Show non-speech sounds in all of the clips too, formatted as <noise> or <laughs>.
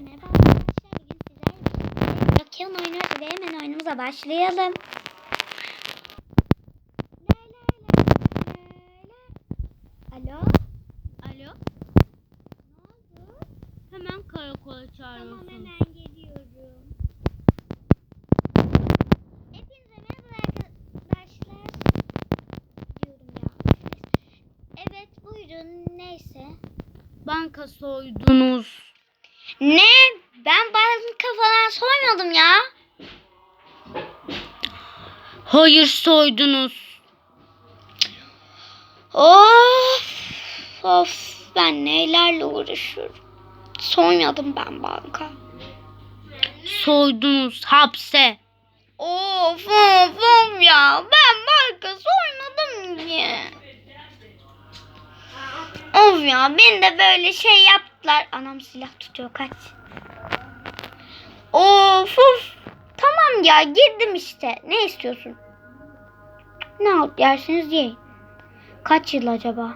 merhaba arkadaşlar. Bugün sizlerle birlikte Bakıyorum oynuyoruz ve hemen oyunumuza başlayalım. La la la la la. Alo? Alo. Ne oldu? Hemen karakola çağırıyorsun. Tamam hemen geliyorum. Hepinize merhaba arkadaşlar. Diyorum ya. Evet buyurun neyse. Banka soydunuz. Ne? Ben banka falan soymadım ya. Hayır soydunuz. Of of ben nelerle uğraşıyorum. Soymadım ben banka. Soydunuz hapse. Of of of ya ben banka soymadım ki. Of ya beni de böyle şey yaptılar. Anam silah tutuyor kaç. Of of. Tamam ya girdim işte. Ne istiyorsun? Ne al dersiniz yiyin. Kaç yıl acaba?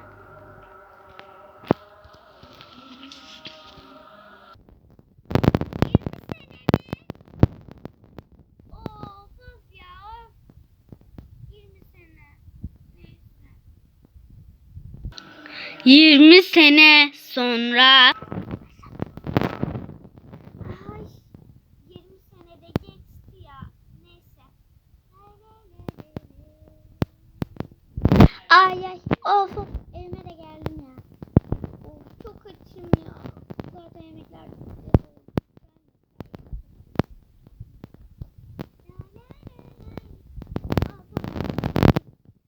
20 sene sonra Ay 20 senede geçti ya. Neyse. Ay ay of of evime de geldim ya. Of çok açım ya. Zaten yemekler de güzel oldu.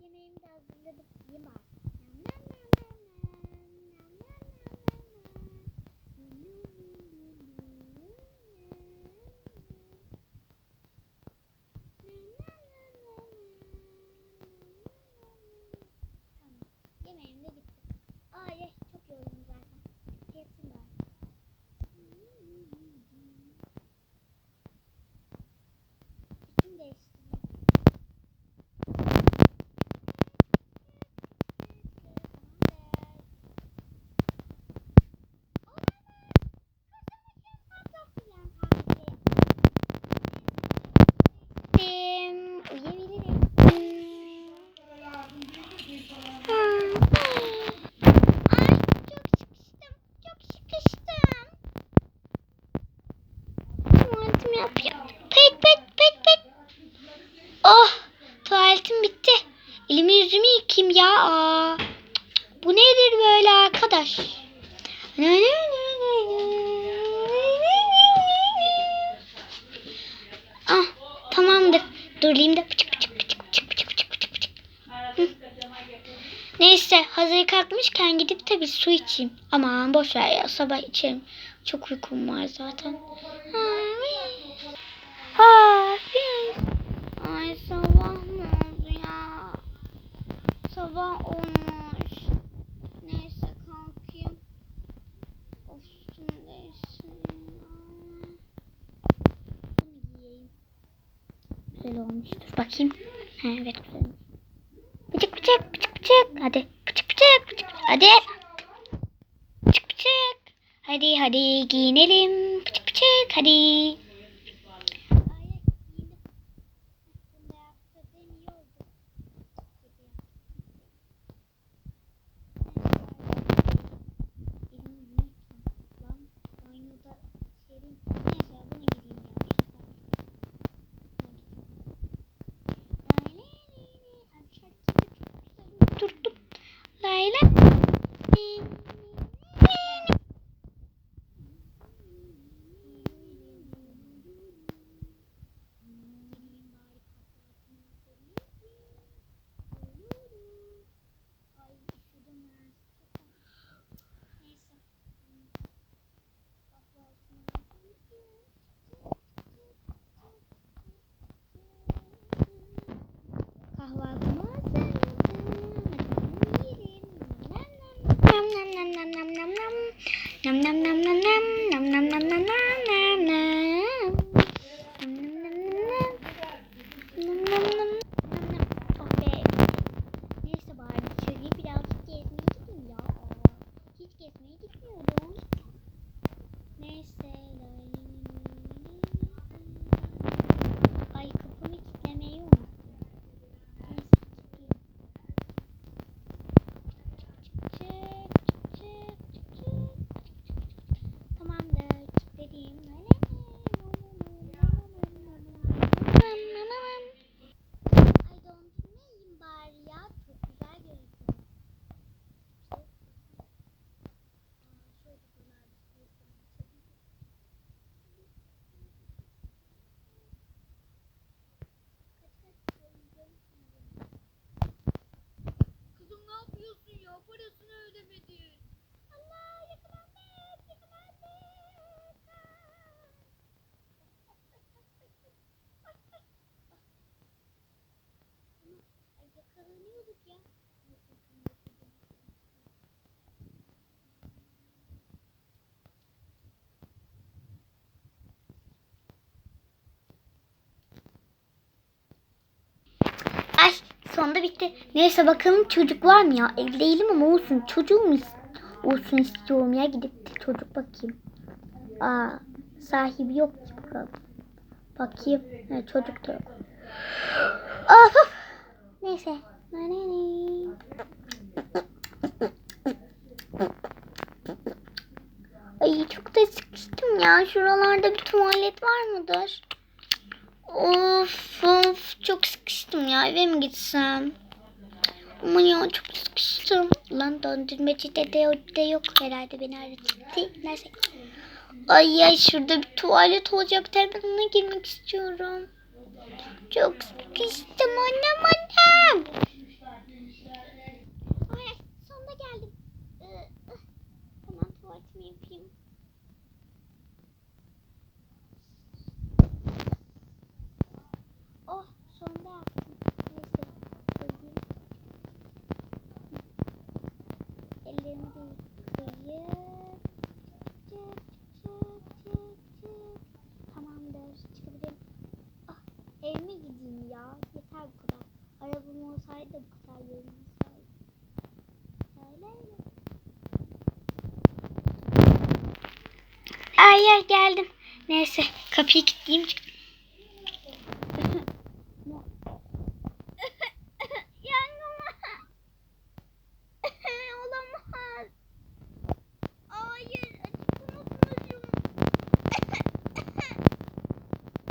Yemeğimi de hazırladım. Yiyeyim bari. Tamam. Yemeğim de bitti. Ay ay çok yoruldum zaten. Yetsin bari. Üstümü değiştireyim. Pet pet pet pet. Oh tuvaletim bitti. Elimi yüzümü yıkayayım ya. Aa, bu nedir böyle arkadaş? Ah Durayım da. Neyse hazır kalkmışken gidip de su içeyim. Aman boş ver ya sabah içerim. Çok uykum var zaten. Ay sabah mı oldu ya? Sabah olmuş. Kim? Ha, evet. Bıçık bıçık bıçık bıçık. Hadi. Bıçık bıçık bıçık. Hadi. Bıçık bıçık. Hadi hadi giyinelim. Bıçık bıçık. Hadi. năm năm năm năm năm năm năm năm năm ödemedi. Sonunda bitti. Neyse bakalım çocuk var mı ya? Ev değilim ama olsun. Çocuğum is- olsun istiyorum ya. Gidip de çocuk bakayım. Aa sahibi yok ki bakalım. Bakayım. Ha, çocuk da yok. Of of. Neyse. Ay çok da sıkıştım ya. Şuralarda bir tuvalet var mıdır? Of of çok sıkıştım ya. Eve mi gitsem? Aman ya çok sıkıştım. Lan döndürmeci de, de, yok herhalde beni aradı. Neyse. Ay ya şurada bir tuvalet olacak. Ona girmek istiyorum. Çok sıkıştım annem annem. Ay ay geldim. Neyse kapıyı kilitleyeyim. Yangın Olamaz. Hayır açık unutmuşum.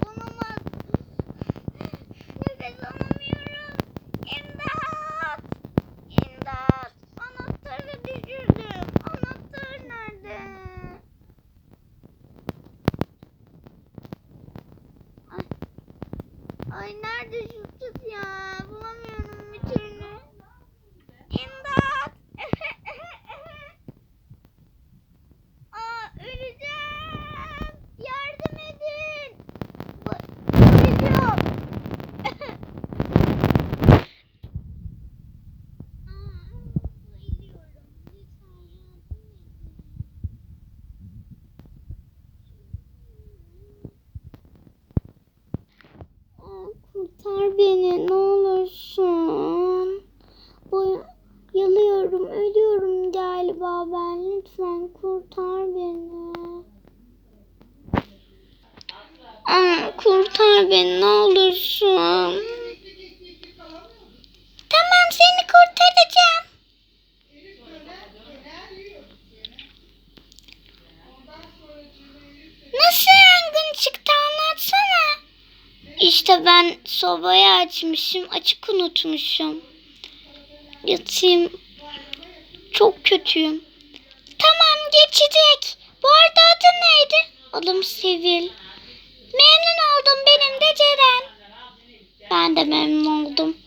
Olamaz. Nefes alamıyorum. İmdat. İmdat. Anahtarı düşürdüm. Anahtar nerede? Ay. Ay nerede şu kız ya? Bulamıyorum bir türlü. İmdat. Aa öleceğim. Yardım edin. Ba- Ölüyorum. Aa, bayılıyorum. Lütfen yardım edin. Aa, Ne olursun. Bayılıyorum, ölüyorum galiba ben. Lütfen kurtar beni. Aa, kurtar beni ne olursun. İşte ben sobayı açmışım, açık unutmuşum. Yatayım. Çok kötüyüm. Tamam geçecek. Bu arada adın neydi? Adım Sevil. Memnun oldum benim de Ceren. Ben de memnun oldum.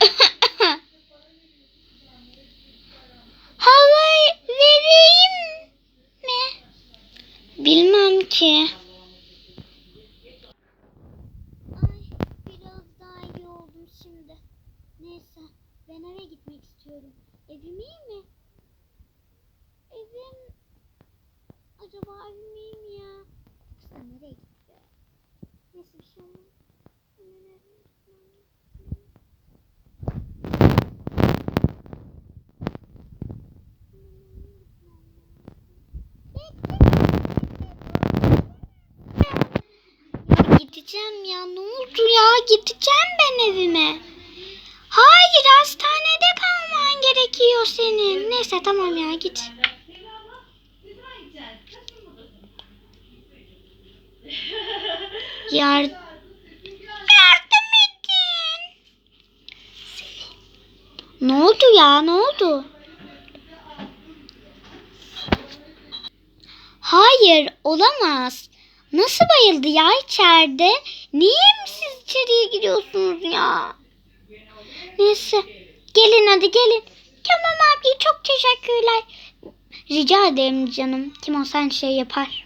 <laughs> Hava vereyim mi? Bilmem ki. Ay biraz daha iyi oldum şimdi. Neyse ben eve gitmek istiyorum. Evim iyi mi? Evim... Acaba evim iyi mi ya? Yoksa nereye gitti? Neyse bir şey olmaz. Hemen evime gitmem lazım. Ya gideceğim ya gideceğim ben evime. Hayır hastanede kalman gerekiyor senin. Neyse tamam ya git. Yar Yardım edin. Ne oldu ya ne oldu? Hayır olamaz. Nasıl bayıldı ya içeride? Niye mi siz içeriye giriyorsunuz ya? Neyse. Gelin hadi gelin. Tamam abi çok teşekkürler. Rica ederim canım. Kim olsan şey yapar.